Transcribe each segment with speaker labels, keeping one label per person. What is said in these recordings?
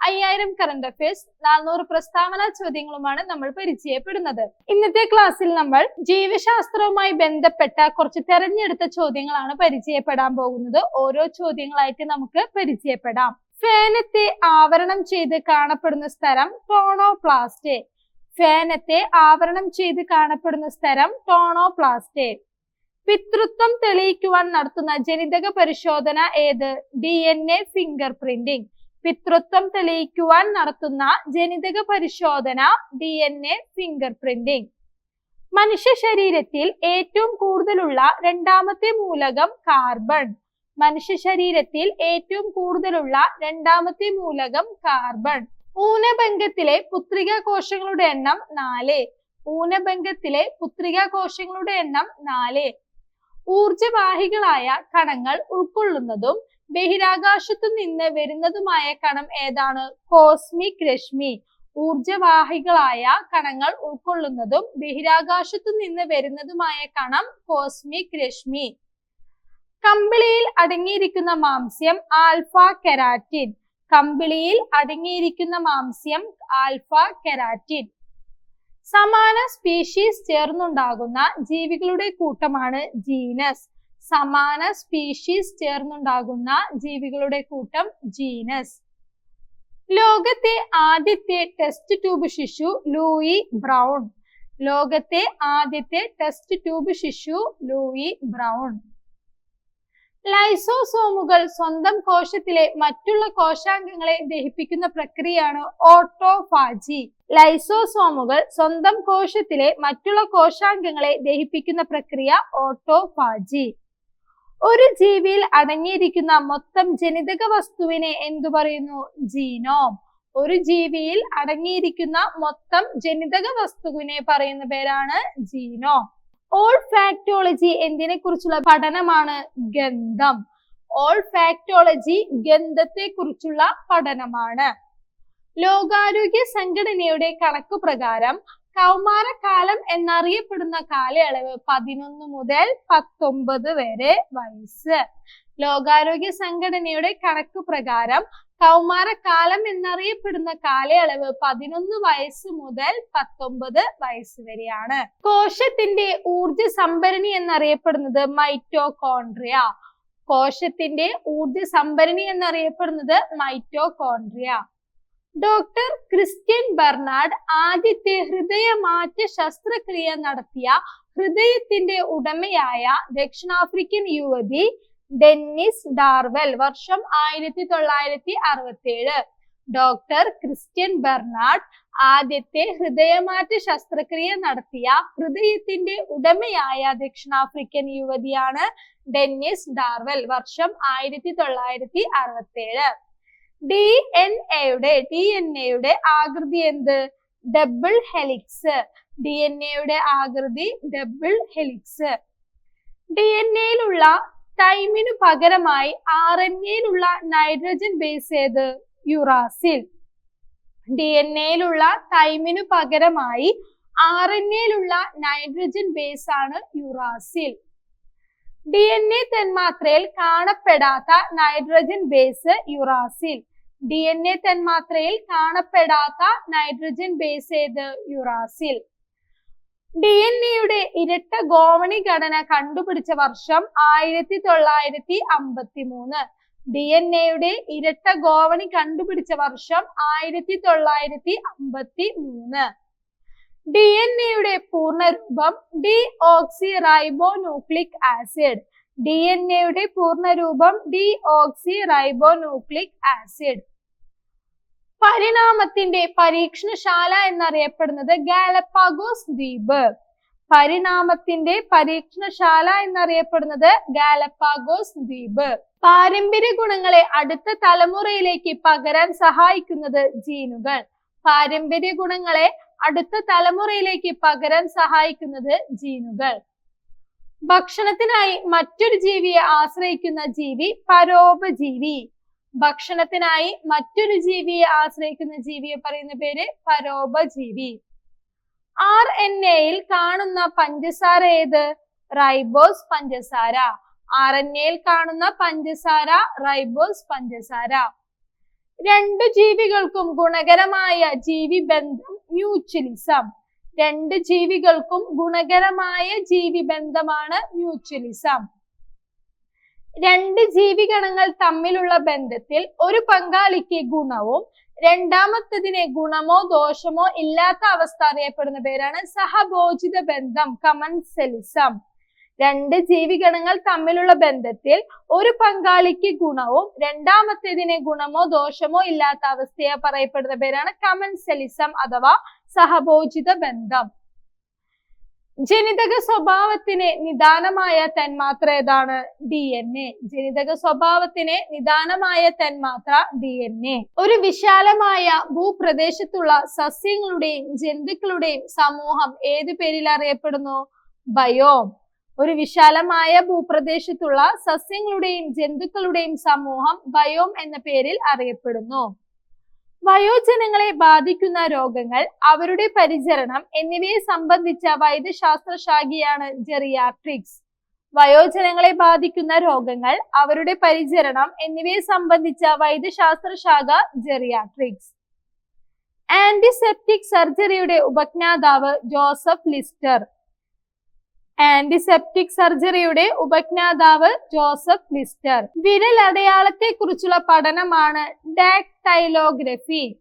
Speaker 1: അയ്യായിരം current affairs നാനൂറ് പ്രസ്താവന ചോദ്യങ്ങളുമാണ് നമ്മൾ പരിചയപ്പെടുന്നത്. ഇന്നത്തെ ക്ലാസ്സിൽ നമ്മൾ ജീവശാസ്ത്രവുമായി ബന്ധപ്പെട്ട കുറച്ച് തെരഞ്ഞെടുത്ത ചോദ്യങ്ങളാണ് പരിചയപ്പെടാൻ പോകുന്നത്. ഓരോ ചോദ്യങ്ങളായിട്ട് നമുക്ക് പരിചയപ്പെടാം. ഫേനത്തെ ആവരണം ചെയ്ത് കാണപ്പെടുന്ന സ്ഥലം ടോണോപ്ലാസ്റ്റ്. ഫേനത്തെ ആവരണം ചെയ്ത് കാണപ്പെടുന്ന സ്ഥലം ടോണോപ്ലാസ്റ്റ്. പിതൃത്വം തെളിയിക്കുവാൻ നടത്തുന്ന ജനിതക പരിശോധന ഏത്? D N A fingerprinting. പിതൃത്വം തെളിയിക്കുവാൻ നടത്തുന്ന ജനിതക പരിശോധന D N A fingerprinting മനുഷ്യ ശരീരത്തിൽ ഏറ്റവും കൂടുതലുള്ള രണ്ടാമത്തെ മൂലകം കാർബൺ മനുഷ്യ ശരീരത്തിൽ ഏറ്റവും കൂടുതലുള്ള രണ്ടാമത്തെ മൂലകം കാർബൺ ഊനഭംഗത്തിലെ പുത്രിക കോശങ്ങളുടെ എണ്ണം നാല്. ഊനഭംഗത്തിലെ പുത്രിക കോശങ്ങളുടെ എണ്ണം നാല്. ഊർജവാഹികളായ കണങ്ങൾ ഉൾക്കൊള്ളുന്നതും ബഹിരാകാശത്തു നിന്ന് വരുന്നതുമായ കണം ഏതാണ്? കോസ്മിക് രശ്മി. ഊർജവാഹികളായ കണങ്ങൾ ഉൾക്കൊള്ളുന്നതും ബഹിരാകാശത്തു നിന്ന് വരുന്നതുമായ കണം കോസ്മിക് രശ്മി. കമ്പിളിയിൽ അടങ്ങിയിരിക്കുന്ന മാംസ്യം ആൽഫ കെരാറ്റിൻ. കമ്പിളിയിൽ അടങ്ങിയിരിക്കുന്ന മാംസ്യം ആൽഫ കെരാറ്റിൻ. സമാന സ്പീഷീസ് ചേർന്നുണ്ടാകുന്ന ജീവികളുടെ കൂട്ടമാണ് ജീനസ്. സമാന സ്പീഷീസ് ചേർന്നുണ്ടാകുന്ന ജീവികളുടെ കൂട്ടം ജീനസ് ലോകത്തെ ആദ്യത്തെ ടെസ്റ്റ് ട്യൂബ് ശിശു ലൂയി ബ്രൗൺ. ലോകത്തെ ആദ്യത്തെ ടെസ്റ്റ് ട്യൂബ് ശിശു ലൂയി ബ്രൗൺ. ലൈസോസോമുകൾ സ്വന്തം കോശത്തിലെ മറ്റുള്ള കോശാംഗങ്ങളെ ദഹിപ്പിക്കുന്ന പ്രക്രിയയാണ് ഓട്ടോഫാജി ലൈസോസോമുകൾ സ്വന്തം കോശത്തിലെ മറ്റുള്ള കോശാംഗങ്ങളെ ദഹിപ്പിക്കുന്ന പ്രക്രിയ ഓട്ടോഫാജി ഒരു ജീവിയിൽ അടങ്ങിയിരിക്കുന്ന മൊത്തം ജനിതക വസ്തുവിനെ എന്തു പറയുന്നു? ജീനോം. ഒരു ജീവിയിൽ അടങ്ങിയിരിക്കുന്ന മൊത്തം ജനിതക വസ്തുവിനെ പറയുന്ന പേരാണ് ജീനോം. ഓൾ ഫാക്ടോളജി എന്തിനെ കുറിച്ചുള്ള പഠനമാണ് ഗന്ധം. ഓൾ ഫാക്ടോളജി ഗന്ധത്തെ കുറിച്ചുള്ള പഠനമാണ്. ലോകാരോഗ്യ സംഘടനയുടെ കണക്ക് പ്രകാരം കൗമാരകാലം എന്നറിയപ്പെടുന്ന കാലയളവ് പതിനൊന്ന് മുതൽ പത്തൊമ്പത് വരെ വയസ്സ്. ലോകാരോഗ്യ സംഘടനയുടെ കണക്ക് പ്രകാരം കൗമാരകാലം എന്നറിയപ്പെടുന്ന കാലയളവ് പതിനൊന്ന് വയസ്സ് മുതൽ പത്തൊമ്പത് വയസ്സ് വരെയാണ്. കോശത്തിന്റെ ഊർജ സംഭരണി എന്നറിയപ്പെടുന്നത് മൈറ്റോകോൺട്രിയ കോശത്തിന്റെ ഊർജ സംഭരണി എന്നറിയപ്പെടുന്നത് മൈറ്റോകോൺട്രിയ ഡോക്ടർ ക്രിസ്ത്യൻ ബെർണാഡ് ആദ്യത്തെ ഹൃദയമാറ്റ ശസ്ത്രക്രിയ നടത്തിയ ഹൃദയത്തിന്റെ ഉടമയായ ദക്ഷിണാഫ്രിക്കൻ യുവതി ഡെന്നിസ് ഡാർവെൽ വർഷം ആയിരത്തി തൊള്ളായിരത്തി അറുപത്തി ഏഴ് ഡോക്ടർ ക്രിസ്ത്യൻ ബെർണാഡ് ആദ്യത്തെ ഹൃദയമാറ്റ ശസ്ത്രക്രിയ നടത്തിയ ഹൃദയത്തിന്റെ ഉടമയായ ദക്ഷിണാഫ്രിക്കൻ യുവതിയാണ് ഡെന്നിസ് ഡാർവെൽ വർഷം ആയിരത്തി തൊള്ളായിരത്തി അറുപത്തി ഏഴ് ഡി എൻ എയുടെ ഡി എൻ എയുടെ ആകൃതി എന്ത്? ഡബിൾ ഹെലിക്സ് ഡി എൻ എയുടെ ആകൃതി ഡബിൾ ഹെലിക്സ് ഡി എൻ എയിലുള്ള തൈമിനു പകരമായി ആർ എൻ എയിലുള്ള നൈട്രജൻ ബേസ് ഏത്? യുറാസിൽ ഡി എൻ എയിലുള്ള തൈമിനു പകരമായി ആർ എൻ എയിലുള്ള നൈട്രജൻ ബേസ് ആണ് യുറാസിൽ ഡി എൻ എ തന്മാത്രയിൽ കാണപ്പെടാത്ത nitrogen base uracil D N A തന്മാത്രയിൽ കാണപ്പെടാത്ത നൈട്രജൻ ബേസ് ഏത്? യുറാസിൽ ഡി എൻ എയുടെ ഇരട്ട ഗോവണി ഘടന കണ്ടുപിടിച്ച വർഷം ആയിരത്തി തൊള്ളായിരത്തി അമ്പത്തി മൂന്ന് ഡി എൻ എയുടെ ഇരട്ട ഗോവണി കണ്ടുപിടിച്ച വർഷം ആയിരത്തി തൊള്ളായിരത്തി അമ്പത്തി മൂന്ന് ഡി എൻ എയുടെ പൂർണരൂപം deoxyribonucleic acid D N എയുടെ പൂർണരൂപം deoxyribonucleic acid പരിണാമത്തിന്റെ പരീക്ഷണശാല എന്നറിയപ്പെടുന്നത് ഗാലപ്പാഗോസ് ദ്വീപ്. പരിണാമത്തിന്റെ പരീക്ഷണശാല എന്നറിയപ്പെടുന്നത് ഗാലപ്പാഗോസ് ദ്വീപ്. പാരമ്പര്യ ഗുണങ്ങളെ അടുത്ത തലമുറയിലേക്ക് പകരാൻ സഹായിക്കുന്നത് ജീനുകൾ. പാരമ്പര്യ ഗുണങ്ങളെ അടുത്ത തലമുറയിലേക്ക് പകരാൻ സഹായിക്കുന്നത് ജീനുകൾ. ഭക്ഷണത്തിനായി മറ്റൊരു ജീവിയെ ആശ്രയിക്കുന്ന ജീവി പരോപജീവി. ഭക്ഷണത്തിനായി മറ്റൊരു ജീവിയെ ആശ്രയിക്കുന്ന ജീവിയെ പറയുന്ന പേര് പരോപജീവി. ആർ എൻ എയിൽ കാണുന്ന പഞ്ചസാര ഏത്? റൈബോസ് പഞ്ചസാര. ആർ എൻ എയിൽ കാണുന്ന പഞ്ചസാര റൈബോസ് പഞ്ചസാര. രണ്ടു ജീവികൾക്കും ഗുണകരമായ ജീവി ബന്ധം മ്യൂച്വലിസം രണ്ട് ജീവികൾക്കും ഗുണകരമായ ജീവി ബന്ധമാണ് മ്യൂച്വലിസം രണ്ട് ജീവിഗണങ്ങൾ തമ്മിലുള്ള ബന്ധത്തിൽ ഒരു പങ്കാളിക്ക് ഗുണവും രണ്ടാമത്തതിനെ ഗുണമോ ദോഷമോ ഇല്ലാത്ത അവസ്ഥ അറിയപ്പെടുന്ന പേരാണ് സഹഭോജിത ബന്ധം കമൻസെലിസം. രണ്ട് ജീവിഗണങ്ങൾ തമ്മിലുള്ള ബന്ധത്തിൽ ഒരു പങ്കാളിക്ക് ഗുണവും രണ്ടാമത്തേതിനെ ഗുണമോ ദോഷമോ ഇല്ലാത്ത അവസ്ഥയെ പറയപ്പെടുന്ന പേരാണ് കമൻസലിസം അഥവാ സഹഭോജിത ബന്ധം. ജനിതക സ്വഭാവത്തിന് നിദാനമായ തന്മാത്ര ഏതാണ്? D N A. ജനിതക സ്വഭാവത്തിന് നിദാനമായ തന്മാത്ര ഡി എൻ എ. ഒരു വിശാലമായ ഭൂപ്രദേശത്തുള്ള സസ്യങ്ങളുടെയും ജന്തുക്കളുടെയും സമൂഹം ഏത് പേരിൽ അറിയപ്പെടുന്നു? ബയോം. ഒരു വിശാലമായ ഭൂപ്രദേശത്തുള്ള സസ്യങ്ങളുടെയും ജന്തുക്കളുടെയും സമൂഹം ബയോം എന്ന പേരിൽ അറിയപ്പെടുന്നു. വയോജനങ്ങളെ ബാധിക്കുന്ന രോഗങ്ങൾ അവരുടെ പരിചരണം എന്നിവയെ സംബന്ധിച്ച വൈദ്യശാസ്ത്ര ശാഖയാണ് ജെറിയാട്രിക്സ്. വയോജനങ്ങളെ ബാധിക്കുന്ന രോഗങ്ങൾ അവരുടെ പരിചരണം എന്നിവയെ സംബന്ധിച്ച വൈദ്യശാസ്ത്ര ശാഖ ജെറിയാട്രിക്സ്. ആന്റിസെപ്റ്റിക് സർജറിയുടെ ഉപജ്ഞാതാവ് ജോസഫ് ലിസ്റ്റർ. ആന്റിസെപ്റ്റിക് സർജറിയുടെ ഉപജ്ഞാതാവ് ജോസഫ് ലിസ്റ്റർ. വിരൽ അടയാളത്തെ കുറിച്ചുള്ള പഠനമാണ് ഡാക്ടൈലോഗ്രഫി.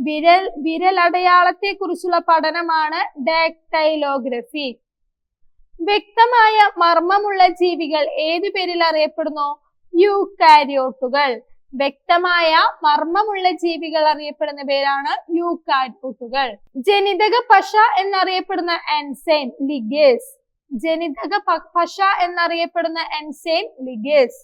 Speaker 1: വിരൽ വിരൽ അടയാളത്തെ കുറിച്ചുള്ള പഠനമാണ് ഡാക്ടൈലോഗ്രഫി. വ്യക്തമായ മർമ്മമുള്ള ജീവികൾ ഏതു പേരിൽ അറിയപ്പെടുന്നു? യൂക്കാരിയോട്ടുകൾ. വ്യക്തമായ മർമ്മമുള്ള ജീവികൾ അറിയപ്പെടുന്ന പേരാണ് യൂക്കാരിയോട്ടുകൾ. ജനിതക പശ എന്നറിയപ്പെടുന്ന എൻസൈം ലിഗേസ്. ജനിതക പക്ഷ എന്നറിയപ്പെടുന്ന എൻസൈം ലിഗേസ്.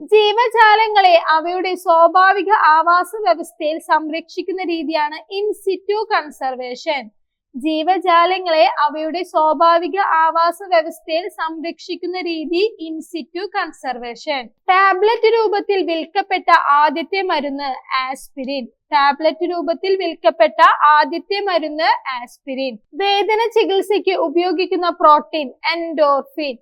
Speaker 1: ജീവജാലങ്ങളെ അവയുടെ സ്വാഭാവിക ആവാസ വ്യവസ്ഥയിൽ സംരക്ഷിക്കുന്ന രീതിയാണ് ഇൻസിറ്റു കൺസർവേഷൻ. ജീവജാലങ്ങളെ അവയുടെ സ്വാഭാവിക ആവാസ വ്യവസ്ഥയിൽ സംരക്ഷിക്കുന്ന രീതി ഇൻസിറ്റു കൺസർവേഷൻ ടാബ്ലറ്റ് രൂപത്തിൽ വിൽക്കപ്പെട്ട ആദ്യത്തെ മരുന്ന് ആസ്പിരിൻ ടാബ്ലറ്റ് രൂപത്തിൽ വിൽക്കപ്പെട്ട ആദ്യത്തെ മരുന്ന് ആസ്പിരിൻ വേദന ചികിത്സയ്ക്ക് ഉപയോഗിക്കുന്ന പ്രോട്ടീൻ എൻഡോർഫിൻ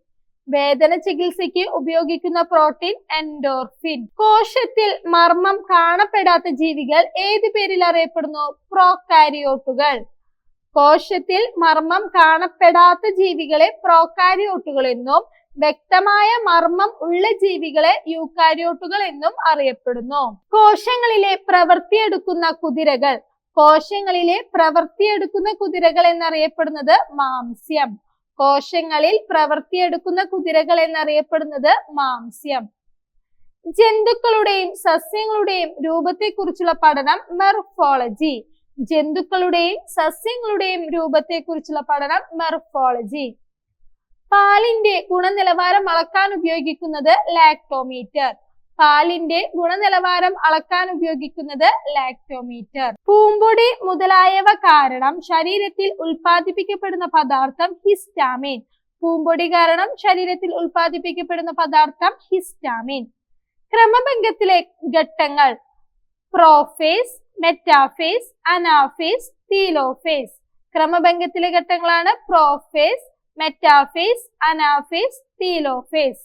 Speaker 1: വേദന ചികിത്സയ്ക്ക് ഉപയോഗിക്കുന്ന പ്രോട്ടീൻ എൻഡോർഫിൻ കോശത്തിൽ മർമ്മം കാണപ്പെടാത്ത ജീവികൾ ഏത് പേരിൽ അറിയപ്പെടുന്നു? പ്രോകാരിയോട്ടുകൾ കോശത്തിൽ മർമ്മം കാണപ്പെടാത്ത ജീവികളെ പ്രോകാരിയോട്ടുകൾ എന്നും വ്യക്തമായ മർമ്മം ഉള്ള ജീവികളെ യൂക്കാരിയോട്ടുകൾ എന്നും അറിയപ്പെടുന്നു. കോശങ്ങളിലെ പ്രവൃത്തിയെടുക്കുന്ന കുതിരകൾ. കോശങ്ങളിലെ പ്രവൃത്തിയെടുക്കുന്ന കുതിരകൾ എന്നറിയപ്പെടുന്നത് മാംസ്യം. കോശങ്ങളിൽ പ്രവൃത്തിയെടുക്കുന്ന കുതിരകൾ എന്നറിയപ്പെടുന്നത് മാംസ്യം. ജന്തുക്കളുടെയും സസ്യങ്ങളുടെയും രൂപത്തെക്കുറിച്ചുള്ള പഠനം മെർഫോളജി. ജന്തുക്കളുടെയും സസ്യങ്ങളുടെയും രൂപത്തെക്കുറിച്ചുള്ള പഠനം മെർഫോളജി. പാലിന്റെ ഗുണനിലവാരം അളക്കാൻ ഉപയോഗിക്കുന്നത് ലാക്ടോമീറ്റർ. പാലിന്റെ ഗുണനിലവാരം അളക്കാൻ ഉപയോഗിക്കുന്നത് ലാക്ടോമീറ്റർ. പൂമ്പൊടി മുതലായവ കാരണം ശരീരത്തിൽ ഉൽപ്പാദിപ്പിക്കപ്പെടുന്ന പദാർത്ഥം ഹിസ്റ്റാമിൻ. പൂമ്പൊടി കാരണം ശരീരത്തിൽ ഉൽപ്പാദിപ്പിക്കപ്പെടുന്ന പദാർത്ഥം ഹിസ്റ്റാമിൻ. ക്രമഭംഗത്തിലെ ഘട്ടങ്ങൾ. പ്രോഫേസ് മെറ്റാഫേസ് അനാഫേസ് തീലോഫേസ് ക്രമഭംഗത്തിലെ ഘട്ടങ്ങളാണ് പ്രോഫേസ് മെറ്റാഫേസ് അനാഫേസ് തീലോഫേസ്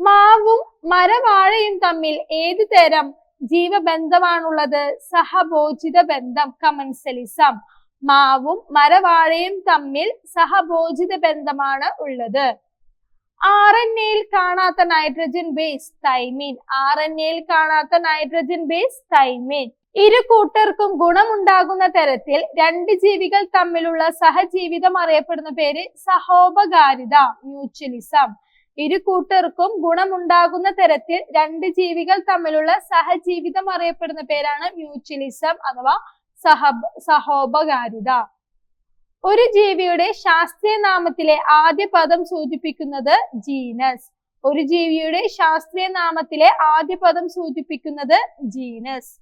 Speaker 1: മാവും മരവാഴയും തമ്മിൽ ഏതു തരം ജീവബന്ധമാണുള്ളത്? സഹഭോജിത ബന്ധം കമൻസലിസം. മാവും മരവാഴയും തമ്മിൽ സഹഭോജിത ബന്ധമാണ് ഉള്ളത്. ആർ എൻ എയിൽ കാണാത്ത nitrogen base thymine R N എയിൽ കാണാത്ത നൈട്രജൻ ബേസ് തൈമീൻ ഇരു കൂട്ടർക്കും ഗുണമുണ്ടാകുന്ന തരത്തിൽ രണ്ട് ജീവികൾ തമ്മിലുള്ള സഹജീവിതം അറിയപ്പെടുന്ന പേര് സഹോപകാരിത മ്യൂച്വലിസം ഇരു കൂട്ടർക്കും ഗുണമുണ്ടാകുന്ന തരത്തിൽ രണ്ട് ജീവികൾ തമ്മിലുള്ള സഹജീവിതം അറിയപ്പെടുന്ന പേരാണ് മ്യൂച്വലിസം അഥവാ സഹ സഹോപകാരിത. ഒരു ജീവിയുടെ ശാസ്ത്രീയ നാമത്തിലെ ആദ്യ പദം സൂചിപ്പിക്കുന്നത് ജീനസ് ഒരു ജീവിയുടെ ശാസ്ത്രീയ നാമത്തിലെ ആദ്യ പദം സൂചിപ്പിക്കുന്നത് ജീനസ്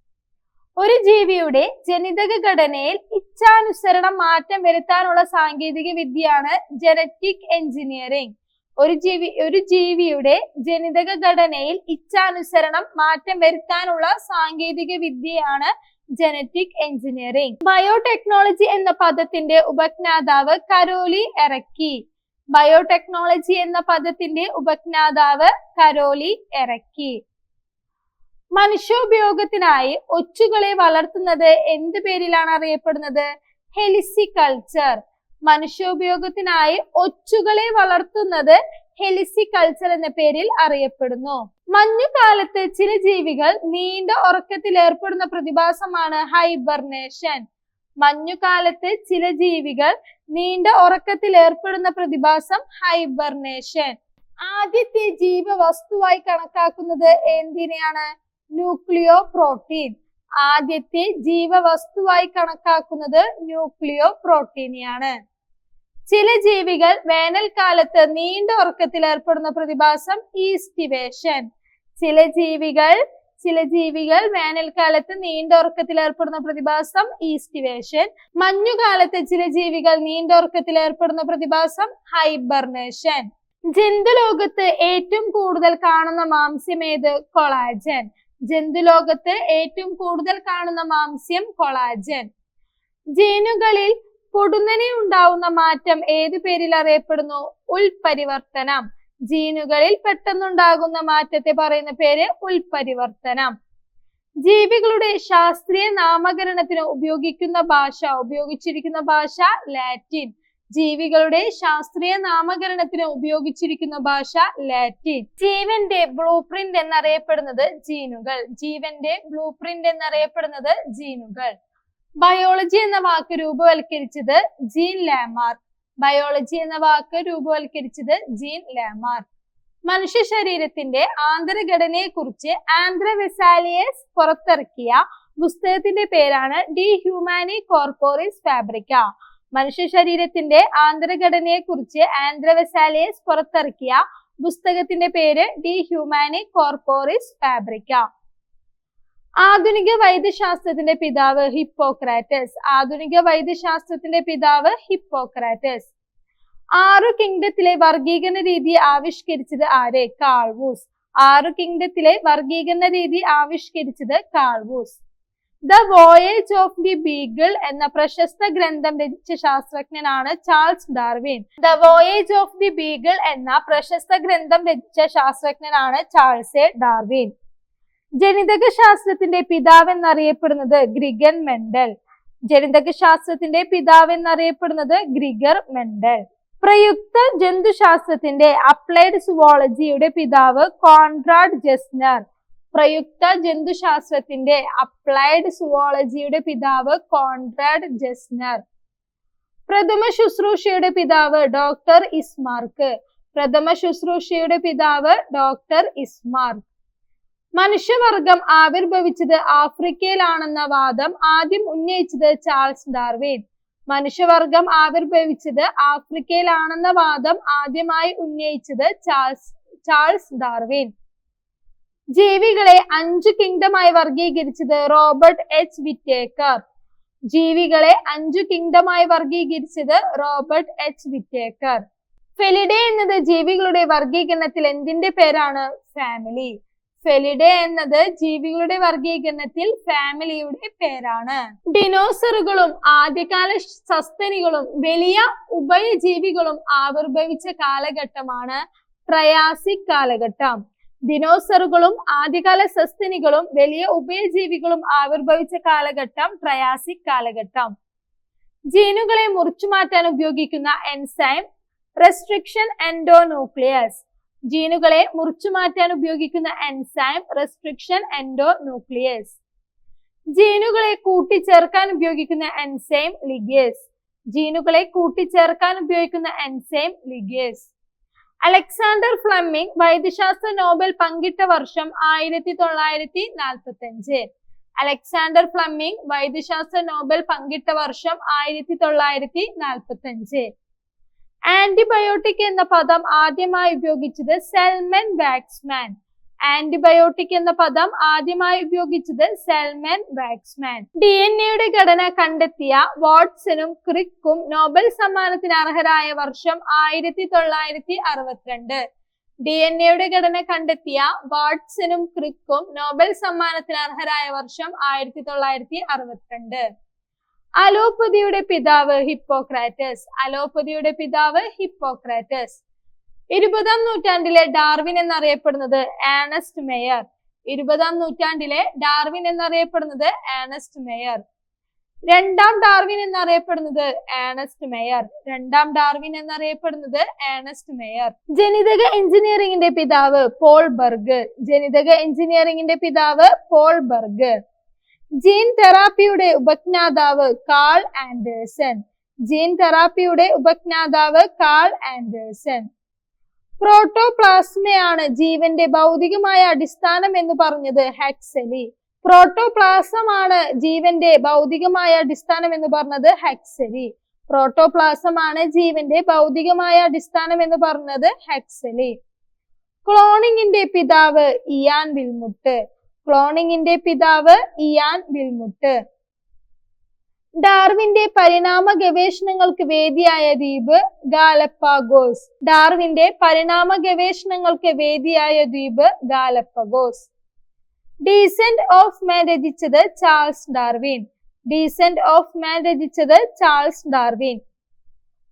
Speaker 1: ഒരു ജീവിയുടെ ജനിതക ഘടനയിൽ ഇച്ഛാനുസരണം മാറ്റം വരുത്താനുള്ള സാങ്കേതിക വിദ്യയാണ് ജനറ്റിക് എഞ്ചിനീയറിംഗ് ഒരു ജീവി ഒരു ജീവിയുടെ ജനിതക ഘടനയിൽ ഇച്ഛാനുസരണം മാറ്റം വരുത്താനുള്ള സാങ്കേതിക വിദ്യയാണ് ജനറ്റിക് എഞ്ചിനീയറിംഗ് ബയോടെക്നോളജി എന്ന പദത്തിന്റെ ഉപജ്ഞാതാവ് കരോലി എറക്കി. ബയോടെക്നോളജി എന്ന പദത്തിന്റെ ഉപജ്ഞാതാവ് കരോലി എറക്കി. മനുഷ്യോപയോഗത്തിനായി ഒച്ചുകളെ വളർത്തുന്നത് എന്ത് പേരിലാണ് അറിയപ്പെടുന്നത്? ഹെലിസിക്കൾച്ചർ മനുഷ്യോപയോഗത്തിനായി ഒച്ചുകളെ വളർത്തുന്നത് ഹെലിസിക്കൾച്ചർ എന്ന പേരിൽ അറിയപ്പെടുന്നു. മഞ്ഞുകാലത്ത് ചില ജീവികൾ നീണ്ട ഉറക്കത്തിൽ ഏർപ്പെടുന്ന പ്രതിഭാസമാണ് ഹൈബർനേഷൻ. മഞ്ഞുകാലത്ത് ചില ജീവികൾ നീണ്ട ഉറക്കത്തിൽ ഏർപ്പെടുന്ന പ്രതിഭാസം ഹൈബർനേഷൻ. ആദ്യത്തെ ജീവവസ്തുവായി കണക്കാക്കുന്നത് എന്തിനെയാണ്? ന്യൂക്ലിയോ പ്രോട്ടീൻ ആദ്യത്തെ ജീവവസ്തുവായി കണക്കാക്കുന്നത് ന്യൂക്ലിയോ പ്രോട്ടീനെയാണ് ചില ജീവികൾ വേനൽക്കാലത്ത് നീണ്ട ഉറക്കത്തിൽ ഏർപ്പെടുന്ന പ്രതിഭാസം ഈസ്റ്റിവേഷൻ. ചില ജീവികൾ ചില ജീവികൾ വേനൽക്കാലത്ത് നീണ്ട ഉറക്കത്തിൽ ഏർപ്പെടുന്ന പ്രതിഭാസം ഈസ്റ്റിവേഷൻ. മഞ്ഞുകാലത്ത് ചില ജീവികൾ നീണ്ട ഉറക്കത്തിൽ ഏർപ്പെടുന്ന പ്രതിഭാസം ഹൈബർനേഷൻ. ജന്തുലോകത്ത് ഏറ്റവും കൂടുതൽ കാണുന്ന മാംസ്യം ഏത്? കൊളാജൻ. ജന്തുലോകത്ത് ഏറ്റവും കൂടുതൽ കാണുന്ന മാംസ്യം കൊളാജൻ. ജീനുകളിൽ പൊടുന്നനെ ഉണ്ടാവുന്ന മാറ്റം ഏത് പേരിൽ അറിയപ്പെടുന്നു? ഉൽപരിവർത്തനം. ജീനുകളിൽ പെട്ടെന്നുണ്ടാകുന്ന മാറ്റത്തെ പറയുന്ന പേര് ഉൽപരിവർത്തനം. ജീവികളുടെ ശാസ്ത്രീയ നാമകരണത്തിന് ഉപയോഗിക്കുന്ന ഭാഷ ഉപയോഗിച്ചിരിക്കുന്ന ഭാഷ ലാറ്റിൻ. ജീവികളുടെ ശാസ്ത്രീയ നാമകരണത്തിന് ഉപയോഗിച്ചിരിക്കുന്ന ഭാഷ ലാറ്റിൻ. ജീവന്റെ ബ്ലൂ പ്രിന്റ് എന്നറിയപ്പെടുന്നത് ജീനുകൾ. ജീവന്റെ ബ്ലൂ പ്രിന്റ് എന്നറിയപ്പെടുന്നത് ജീനുകൾ. ബയോളജി എന്ന വാക്ക് രൂപവൽക്കരിച്ചത് ജീൻ ലാമാർ. ബയോളജി എന്ന വാക്ക് രൂപവൽക്കരിച്ചത് ജീൻ ലാമാർ. മനുഷ്യ ശരീരത്തിന്റെ ആന്തരഘടനയെ കുറിച്ച് ആന്ത്രവെസാലിയസ് പുറത്തിറക്കിയ പുസ്തകത്തിന്റെ പേരാണ് ഡി ഹ്യൂമാനി കോർപ്പോറിസ് ഫാബ്രിക്ക. മനുഷ്യ ശരീരത്തിന്റെ ആന്തരഘടനയെ കുറിച്ച് ആന്ത്രവെസാലിയസ് പുറത്തിറക്കിയ പുസ്തകത്തിന്റെ പേര് ഡി ഹ്യൂമാനി കോർപ്പോറിസ് ഫാബ്രിക്ക. ആധുനിക വൈദ്യശാസ്ത്രത്തിന്റെ പിതാവ് ഹിപ്പോക്രാറ്റസ്. ആധുനിക വൈദ്യശാസ്ത്രത്തിന്റെ പിതാവ് ഹിപ്പോക്രാറ്റസ്. ആറു കിങ്ഡത്തിലെ വർഗീകരണ രീതി ആവിഷ്കരിച്ചത് ആര്? കാൾവൂസ്. ആറു കിങ്ഡത്തിലെ വർഗീകരണ രീതി ആവിഷ്കരിച്ചത് Carl Woese. The voyage of the Beagle എന്ന പ്രശസ്ത ഗ്രന്ഥം രചിച്ച ശാസ്ത്രജ്ഞനാണ് Charles Darwin. The voyage of the Beagle എന്ന പ്രശസ്ത ഗ്രന്ഥം രചിച്ച ശാസ്ത്രജ്ഞനാണ് ചാൾസ് എ ഡാർവിൻ. ജനിതക ശാസ്ത്രത്തിന്റെ പിതാവ് എന്നറിയപ്പെടുന്നത് ഗ്രിഗൻ മെൻഡൽ. ജനിതക ശാസ്ത്രത്തിന്റെ പിതാവ് എന്നറിയപ്പെടുന്നത് ഗ്രിഗർ മെൻഡൽ. പ്രയുക്ത ജന്തുശാസ്ത്രത്തിന്റെ അപ്ലൈഡ് സുവോളജിയുടെ പിതാവ് കോൺറാഡ് ജെസ്നർ. പ്രയുക്ത ജന്തുശാസ്ത്രത്തിന്റെ അപ്ലൈഡ് സുവോളജിയുടെ പിതാവ് കോൺറാഡ് ജെസ്നർ. പ്രഥമ ശുശ്രൂഷയുടെ പിതാവ് ഡോക്ടർ ഇസ്മാർക്ക്. പ്രഥമ ശുശ്രൂഷയുടെ പിതാവ് ഡോക്ടർ ഇസ്മാർക്ക്. മനുഷ്യവർഗം ആവിർഭവിച്ചത് ആഫ്രിക്കയിലാണെന്ന വാദം ആദ്യം ഉന്നയിച്ചത് ചാൾസ് ഡാർവിൻ. മനുഷ്യവർഗം ആവിർഭവിച്ചത് ആഫ്രിക്കയിലാണെന്ന വാദം ആദ്യമായി ഉന്നയിച്ചത് ചാൾസ് ചാൾസ് ഡാർവിൻ. ജീവികളെ അഞ്ചു കിങ്ഡമായി വർഗീകരിച്ചത് റോബർട്ട് എച്ച്. വിറ്റേക്കർ ജീവികളെ അഞ്ചു കിങ്ഡമായി വർഗീകരിച്ചത് റോബർട്ട് എച്ച്. വിറ്റേക്കർ ഫെലിഡെ എന്നത് ജീവികളുടെ വർഗീകരണത്തിൽ എന്തിന്റെ പേരാണ്? ഫാമിലി. ഫെലിഡെ എന്നത് ജീവികളുടെ വർഗീകരണത്തിൽ ഫാമിലിയുടെ പേരാണ്. ഡിനോസറുകളും ആദ്യകാല സസ്തനികളും വലിയ ഉഭയജീവികളും ആവിർഭവിച്ച കാലഘട്ടമാണ് ട്രയാസിക് കാലഘട്ടം. ദിനോസറുകളും ആദ്യകാല സസ്തനികളും വലിയ ഉഭയജീവികളും ആവിർഭവിച്ച കാലഘട്ടം ട്രയാസിക് കാലഘട്ടം. ജീനുകളെ മുറിച്ചു മാറ്റാൻ ഉപയോഗിക്കുന്ന എൻസൈം റെസ്ട്രിക്ഷൻ എൻഡോന്യൂക്ലിയസ്. ജീനുകളെ മുറിച്ചു മാറ്റാൻ ഉപയോഗിക്കുന്ന എൻസൈം റെസ്ട്രിക്ഷൻ എൻഡോന്യൂക്ലിയസ്. ജീനുകളെ കൂട്ടിച്ചേർക്കാൻ ഉപയോഗിക്കുന്ന എൻസൈം ലിഗേസ് ജീനുകളെ കൂട്ടിച്ചേർക്കാൻ ഉപയോഗിക്കുന്ന എൻസൈം ലിഗേസ് അലക്സാണ്ടർ ഫ്ലമ്മിംഗ് വൈദ്യശാസ്ത്ര നോബൽ പങ്കിട്ട വർഷം ആയിരത്തി തൊള്ളായിരത്തി നാൽപ്പത്തി അഞ്ച് അലക്സാണ്ടർ ഫ്ലമ്മിംഗ് വൈദ്യശാസ്ത്ര നോബൽ പങ്കിട്ട വർഷം ആയിരത്തി തൊള്ളായിരത്തി നാൽപ്പത്തി അഞ്ച് ആന്റിബയോട്ടിക് എന്ന പദം ആദ്യമായി ഉപയോഗിച്ചത് സെൽമൻ വാക്സ്മാൻ. ആന്റിബയോട്ടിക് എന്ന പദം ആദ്യമായി ഉപയോഗിച്ചത് സെൽമൻ വാക്സ്മാൻ. ഡി എൻ എയുടെ ഘടന കണ്ടെത്തിയ വാട്സനും ക്രിക്കും നോബൽ സമ്മാനത്തിന് അർഹരായ വർഷം ആയിരത്തി തൊള്ളായിരത്തി അറുപത്തിരണ്ട് ഡി എൻ എയുടെ ഘടന കണ്ടെത്തിയ വാട്സനും ക്രിക്കും നോബൽ സമ്മാനത്തിന് അർഹരായ വർഷം ആയിരത്തി തൊള്ളായിരത്തി അറുപത്തിരണ്ട് അലോപ്പതിയുടെ പിതാവ് ഹിപ്പോക്രാറ്റസ്. അലോപ്പതിയുടെ പിതാവ് ഹിപ്പോക്രാറ്റസ്. ഇരുപതാം നൂറ്റാണ്ടിലെ ഡാർവിൻ എന്നറിയപ്പെടുന്നത് ആനസ്റ്റ് മേയർ. ഇരുപതാം നൂറ്റാണ്ടിലെ ഡാർവിൻ എന്നറിയപ്പെടുന്നത് ആനസ്റ്റ് മേയർ. രണ്ടാം ഡാർവിൻ എന്നറിയപ്പെടുന്നത് ആനസ്റ്റ് മേയർ. രണ്ടാം ഡാർവിൻ എന്നറിയപ്പെടുന്നത് ആനസ്റ്റ് മേയർ. ജനിതക എഞ്ചിനീയറിംഗിന്റെ പിതാവ് പോൾ ബർഗ്. ജനിതക എഞ്ചിനീയറിംഗിന്റെ പിതാവ് പോൾ ബർഗ്. ജീൻ തെറാപ്പിയുടെ ഉപജ്ഞാതാവ് കാൾ ആൻഡേഴ്സൺ. ജീൻ തെറാപ്പിയുടെ ഉപജ്ഞാതാവ് കാൾ ആൻഡേഴ്സൺ. പ്രോട്ടോപ്ലാസ്മയാണ് ജീവന്റെ ഭൗതികമായ അടിസ്ഥാനം എന്ന് പറഞ്ഞത് ഹെക്സലി. പ്രോട്ടോപ്ലാസമാണ് ജീവന്റെ ഭൗതികമായ അടിസ്ഥാനം എന്ന് പറഞ്ഞത് ഹെക്സലി. പ്രോട്ടോപ്ലാസമാണ് ജീവന്റെ ഭൗതികമായ അടിസ്ഥാനം എന്ന് പറഞ്ഞത് ഹെക്സലി. ക്ലോണിങ്ങിന്റെ പിതാവ് ഇയാൻ വിൽമുട്ട്. ക്ലോണിങ്ങിന്റെ പിതാവ് ഇയാൻ വിൽമുട്ട്. ഡാർവിന്റെ പരിണാമ ഗവേഷണങ്ങൾക്ക് വേദിയായ ദ്വീപ് ഗാലപ്പാഗോസ്. ഡാർവിന്റെ പരിണാമ ഗവേഷണങ്ങൾക്ക് വേദിയായ ദ്വീപ് ഗാലപ്പഗോസ്. ഡീസെന്റ് ഓഫ് മാൻ രചിച്ചത് Charles Darwin. Descent of man രചിച്ചത് ചാൾസ് ഡാർവിൻ.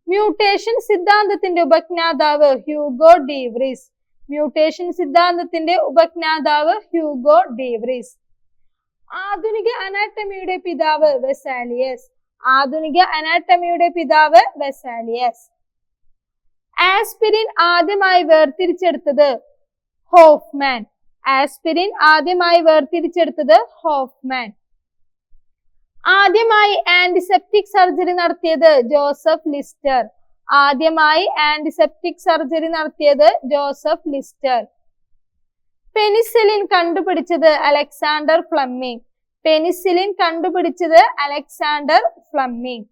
Speaker 1: മ്യൂട്ടേഷൻ സിദ്ധാന്തത്തിന്റെ ഉപജ്ഞാതാവ് ഹ്യൂഗോ ഡീവ്രിസ്. മ്യൂട്ടേഷൻ സിദ്ധാന്തത്തിന്റെ ഉപജ്ഞാതാവ് ഹ്യൂഗോ ഡീവ്രിസ്. ആധുനിക അനാട്ടമിയുടെ പിതാവ് വെസാലിയസ്. ആധുനിക അനാട്ടമിയുടെ പിതാവ് വെസാലിയസ്. ആസ്പിരിൻ ആദ്യമായി വേർതിരിച്ചെടുത്തത് ഹോഫ്മാൻ. ആസ്പിരിൻ ആദ്യമായി വേർതിരിച്ചെടുത്തത് ഹോഫ്മാൻ. ആദ്യമായി ആന്റിസെപ്റ്റിക് സർജറി നടത്തിയത് ജോസഫ് ലിസ്റ്റർ. ആദ്യമായി ആന്റിസെപ്റ്റിക് സർജറി നടത്തിയത് ജോസഫ് ലിസ്റ്റർ. പെനിസിലിൻ കണ്ടുപിടിച്ചത് അലക്സാണ്ടർ ഫ്ലമ്മിങ് പെനിസിലിൻ കണ്ടുപിടിച്ചത് അലക്സാണ്ടർ ഫ്ലമ്മിങ്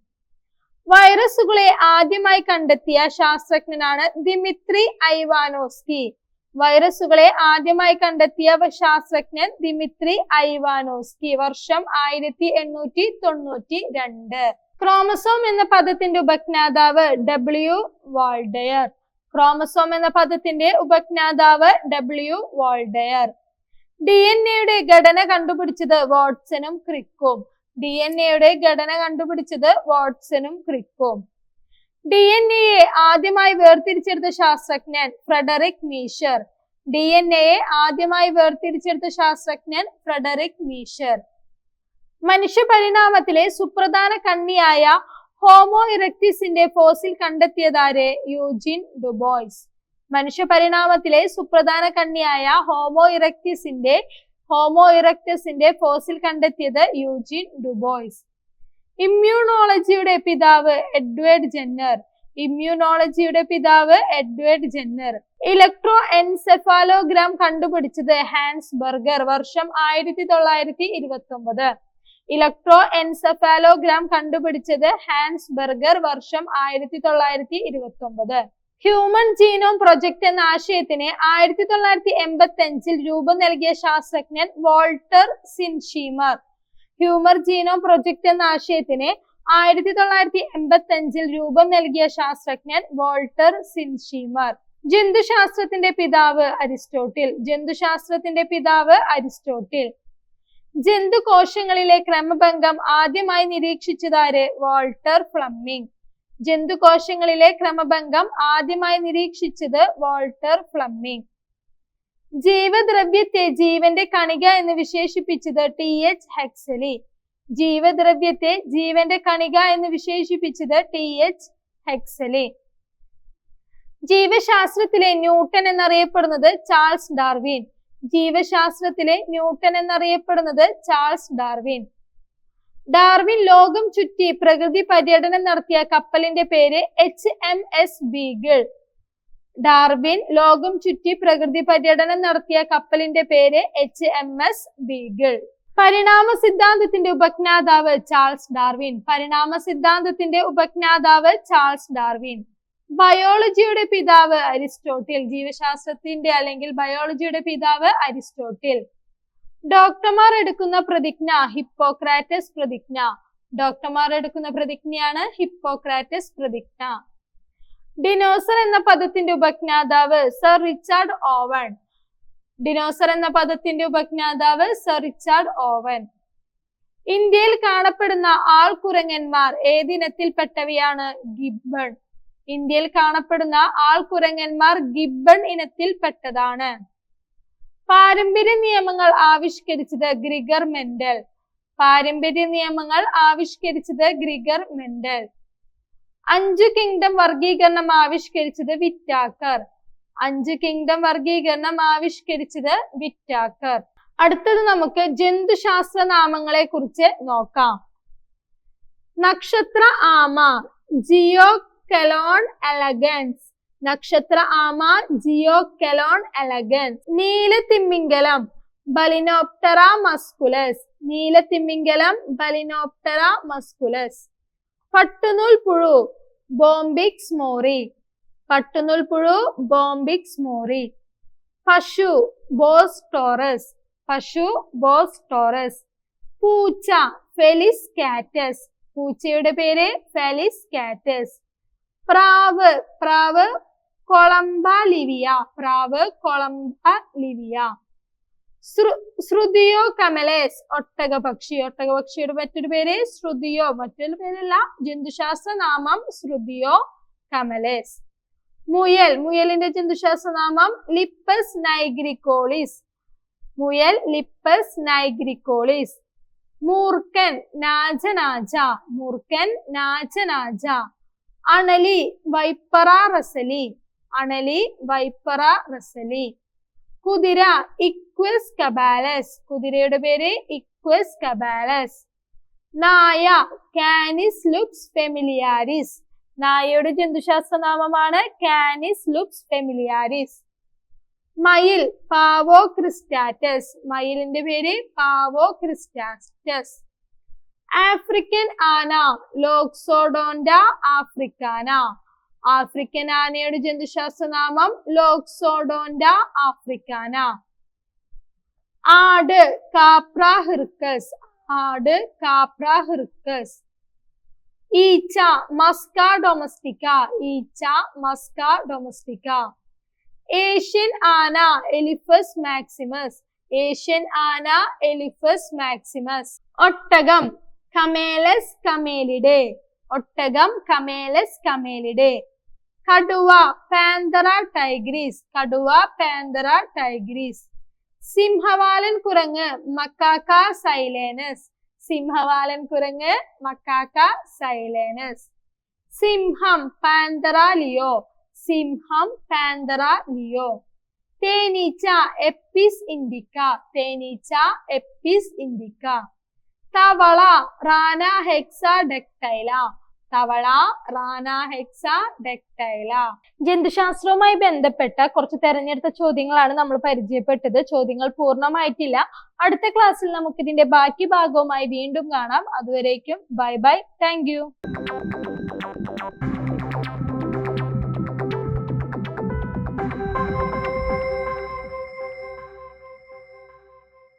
Speaker 1: വൈറസുകളെ ആദ്യമായി കണ്ടെത്തിയ ശാസ്ത്രജ്ഞനാണ് ദിമിത്രി ഐവാനോസ്കി. വൈറസുകളെ ആദ്യമായി കണ്ടെത്തിയ ശാസ്ത്രജ്ഞൻ ദിമിത്രി ഐവാനോസ്കി വർഷം ആയിരത്തി എണ്ണൂറ്റി തൊണ്ണൂറ്റി രണ്ട് ക്രോമസോം എന്ന പദത്തിന്റെ ഉപജ്ഞാതാവ് ഡബ്ല്യു വാൾഡയർ. ക്രോമസോം എന്ന പദത്തിന്റെ ഉപജ്ഞാതാവ് ഡബ്ല്യു വാൾഡയർ ഡി എൻ എയുടെ ഘടന കണ്ടുപിടിച്ചത് വാട്സനും ക്രിക്കും. ഡി എൻ എയുടെ ഘടന കണ്ടുപിടിച്ചത് വാട്സനും ക്രിക്കും. ഡി എൻ എയെ ആദ്യമായി വേർതിരിച്ചെടുത്ത ശാസ്ത്രജ്ഞൻ ഫ്രെഡറിക് മീഷർ. ഡി എൻ എയെ ആദ്യമായി വേർതിരിച്ചെടുത്ത ശാസ്ത്രജ്ഞൻ ഫ്രെഡറിക് മീഷർ. മനുഷ്യ പരിണാമത്തിലെ സുപ്രധാന കണ്ണിയായ ഹോമോ ഇറക്റ്റിസിന്റെ ഫോസിൽ കണ്ടെത്തിയതാരെ? Eugene Dubois. മനുഷ്യ പരിണാമത്തിലെ സുപ്രധാന കണ്ണിയായ ഹോമോ ഇറക്റ്റിസിന്റെ ഹോമോ ഇറക്റ്റസിന്റെ ഫോസിൽ കണ്ടെത്തിയത് യൂജിൻ ഡുബോയ്സ്. ഇമ്മ്യൂണോളജിയുടെ പിതാവ് എഡ്വേർഡ് ജെന്നർ. ഇമ്മ്യൂണോളജിയുടെ പിതാവ് എഡ്വേർഡ് ജെന്നർ. ഇലക്ട്രോ എൻസെഫാലോഗ്രാം കണ്ടുപിടിച്ചത് ഹാൻസ് ബർഗർ വർഷം ആയിരത്തി തൊള്ളായിരത്തി ഇരുപത്തി ഒമ്പത് ഇലക്ട്രോ എൻസെഫാലോഗ്രാം കണ്ടുപിടിച്ചത് ഹാൻസ് ബർഗർ വർഷം ആയിരത്തി തൊള്ളായിരത്തി ഇരുപത്തി ഒമ്പത് ഹ്യൂമൻ ജീനോം പ്രൊജക്ട് എന്ന ആശയത്തിന് ആയിരത്തി തൊള്ളായിരത്തി എൺപത്തി അഞ്ചിൽ രൂപം നൽകിയ ശാസ്ത്രജ്ഞൻ Walter Sinsheimer. Human genome project എന്ന ആശയത്തിന് ആയിരത്തി തൊള്ളായിരത്തി എൺപത്തി അഞ്ചിൽ രൂപം നൽകിയ ശാസ്ത്രജ്ഞൻ വോൾട്ടർ സിൻഷീമർ. ജന്തുശാസ്ത്രത്തിന്റെ പിതാവ് അരിസ്റ്റോട്ടിൽ. ജന്തുശാസ്ത്രത്തിന്റെ പിതാവ് അരിസ്റ്റോട്ടിൽ. ജന്തുകോശങ്ങളിലെ ക്രമഭംഗം ആദ്യമായി നിരീക്ഷിച്ചതാര്? വാൾട്ടർ ഫ്ലമ്മിംഗ്. ജന്തുകോശങ്ങളിലെ ക്രമഭംഗം ആദ്യമായി നിരീക്ഷിച്ചത് വാൾട്ടർ ഫ്ലമ്മിംഗ്. ജീവദ്രവ്യത്തെ ജീവന്റെ കണിക എന്ന് വിശേഷിപ്പിച്ചത് ടി എച്ച് ഹെക്സലി. ജീവദ്രവ്യത്തെ ജീവന്റെ കണിക എന്ന് വിശേഷിപ്പിച്ചത് ടി എച്ച് ഹെക്സലി. ജീവശാസ്ത്രത്തിലെ ന്യൂട്ടൺ എന്നറിയപ്പെടുന്നത് ചാൾസ് ഡാർവിൻ. ജീവശാസ്ത്രത്തിലെ ന്യൂട്ടൺ എന്നറിയപ്പെടുന്നത് ചാൾസ് ഡാർവിൻ. ഡാർവിൻ ലോകം ചുറ്റി പ്രകൃതി പര്യടനം നടത്തിയ കപ്പലിന്റെ പേര് H M S Beagle. Darwin ലോകം ചുറ്റി പ്രകൃതി പര്യടനം നടത്തിയ കപ്പലിന്റെ പേര് എച്ച് എം എസ് ബീഗിൾ. പരിണാമ സിദ്ധാന്തത്തിന്റെ ഉപജ്ഞാതാവ് ചാൾസ് ഡാർവിൻ. പരിണാമ സിദ്ധാന്തത്തിന്റെ ഉപജ്ഞാതാവ് ചാൾസ് ഡാർവിൻ. ബയോളജിയുടെ പിതാവ് അരിസ്റ്റോട്ടിൽ ജീവശാസ്ത്രത്തിന്റെ അല്ലെങ്കിൽ ബയോളജിയുടെ പിതാവ് അരിസ്റ്റോട്ടിൽ. ഡോക്ടർമാർ എടുക്കുന്ന പ്രതിജ്ഞ ഹിപ്പോക്രാറ്റസ് പ്രതിജ്ഞ. ഡോക്ടർമാർ എടുക്കുന്ന പ്രതിജ്ഞയാണ് ഹിപ്പോക്രാറ്റസ് പ്രതിജ്ഞ. ഡിനോസർ എന്ന പദത്തിന്റെ ഉപജ്ഞാതാവ് സർ റിച്ചാർഡ് ഓവൻ. ഡിനോസർ എന്ന പദത്തിന്റെ ഉപജ്ഞാതാവ് സർ റിച്ചാർഡ് ഓവൻ. ഇന്ത്യയിൽ കാണപ്പെടുന്ന ആൾക്കുരങ്ങന്മാർ ഏതിനത്തിൽപ്പെട്ടവയാണ്? ഗിബ്ബൺ. ഇന്ത്യയിൽ കാണപ്പെടുന്ന ആൾക്കുരങ്ങന്മാർ ഗിബ്ബൺ ഇനത്തിൽപ്പെട്ടതാണ് പാരമ്പര്യ നിയമങ്ങൾ ആവിഷ്കരിച്ചത് ഗ്രിഗർ മെൻഡൽ. പാരമ്പര്യ നിയമങ്ങൾ ആവിഷ്കരിച്ചത് ഗ്രിഗർ മെൻഡൽ. അഞ്ച് കിങ്ഡം വർഗീകരണം ആവിഷ്കരിച്ചത് വിറ്റാക്കർ. അഞ്ച് കിങ്ഡം വർഗീകരണം ആവിഷ്കരിച്ചത് വിറ്റാക്കർ. അടുത്തത് നമുക്ക് ജന്തുശാസ്ത്ര നാമങ്ങളെ കുറിച്ച് നോക്കാം. നക്ഷത്ര ആമ ജിയോ കെലോൺ എലഗൻസ് നക്ഷത്ര ആമ ജിയോ കെലോൺ എലഗൻസ് നീല തിമ്മിംഗലം ബലിനോപ്റ്ററ മസ്കുലസ് നീല തിമ്മിംഗലം ബലിനോപ്റ്ററ മസ്കുലസ് പട്ടുനൂൽ പുഴു ബോംബിക്സ് മോറി പട്ടുനൂൽ പുഴു ബോംബിക്സ് മോറി പശു ബോസ് ടോറസ് പശു ബോസ് ടോറസ് പൂച്ച ഫെലിസ് കാറ്റസ് പൂച്ചയുടെ പേര് ഫെലിസ് കാറ്റസ് പ്രാവ് പ്രാവ് കൊളംബ ലിവിയ പ്രാവ് കൊളംബ ലിവിയ. ശ്രുതിയോ കമലേസ് ഒട്ടക പക്ഷി ഒട്ടക പക്ഷിയുടെ മറ്റൊരു പേര് ശ്രുതിയോ മറ്റൊരു പേരല്ല ജന്തുശാസ്ത്ര നാമം ശ്രുതിയോ കമലേസ്. മുയൽ മുയലിന്റെ ജന്തുശാസ്ത്ര നാമം ലിപ്പസ് നൈഗ്രിക്കോളിസ് മുയൽ ലിപ്പസ് നൈഗ്രിക്കോളിസ് മൂർക്കൻ നാജനാജ മൂർക്കൻ നാജനാജ. അണലി വൈപ്പറ റസലി അണലി വൈപ്പറ റസലി കുതിര ഇക്വസ് കബാലസ്. കുതിരയുടെ പേര് ഇക്വസ് കബാലസ്. നായ കാനിസ് ലുക്സ് ഫെമിലിയാരിസ്. നായയുടെ ജന്തുശാസ്ത്ര നാമമാണ് കാനിസ് ലുക്സ് ഫെമിലിയാരിസ്. മയിൽ പാവോ ക്രിസ്റ്റാറ്റസ് മയിലിന്റെ പേര് പാവോ ക്രിസ്റ്റാറ്റസ് ആഫ്രിക്കൻ ആന ലോക്സോഡോണ്ട ആഫ്രിക്കാന ആഫ്രിക്കൻ ആനയുടെ ജന്തുശാസ്ത്ര നാമം ലോക്സോഡോണ്ട ആഫ്രിക്കാന ആട് കാപ്ര ഹിർക്കസ് ആട് കാപ്ര ഹിർക്കസ് ഈച്ച മസ്ക ഡൊമസ്റ്റിക്ക ഈച്ച മസ്ക ഡൊമസ്റ്റിക്ക ഏഷ്യൻ ആന എലിഫസ് മാക്സിമസ് ഏഷ്യൻ ആന എലിഫസ് മാക്സിമസ് ഒട്ടകം. കമേലസ് കമേലിഡേ ഒട്ടകം കമേലസ് കമേലിഡേ കടുവ പാന്തറ ടൈഗ്രീസ്. കടുവ പാന്തറ ടൈഗ്രീസ്. സിംഹവാലൻ കുരങ്ങ് മക്കാക്ക സൈലേനസ്. സിംഹവാലൻ കുരങ്ങ് മക്കാക്ക സൈലേനസ്. സിംഹം പാന്തറ ലിയോ. സിംഹം പാന്തറ ലിയോ. തേനീച്ച എപ്പിസ് ഇൻഡിക്ക. തേനീച്ച എപ്പിസ് ഇൻഡിക്ക. തവള റാന ഹെക്സ ഡെക്ടൈല. തവള റാന ഹെക്സ ഡെക്ടൈല. ജന്തുശാസ്ത്രവുമായി ബന്ധപ്പെട്ട കുറച്ച് തെരഞ്ഞെടുത്ത ചോദ്യങ്ങളാണ് നമ്മൾ പരിചയപ്പെട്ടത്. ചോദ്യങ്ങൾ പൂർണമായിട്ടില്ല. അടുത്ത ക്ലാസ്സിൽ നമുക്ക് ഇതിന്റെ ബാക്കി ഭാഗവുമായി വീണ്ടും കാണാം. അതുവരേക്കും ബൈ ബൈ. താങ്ക്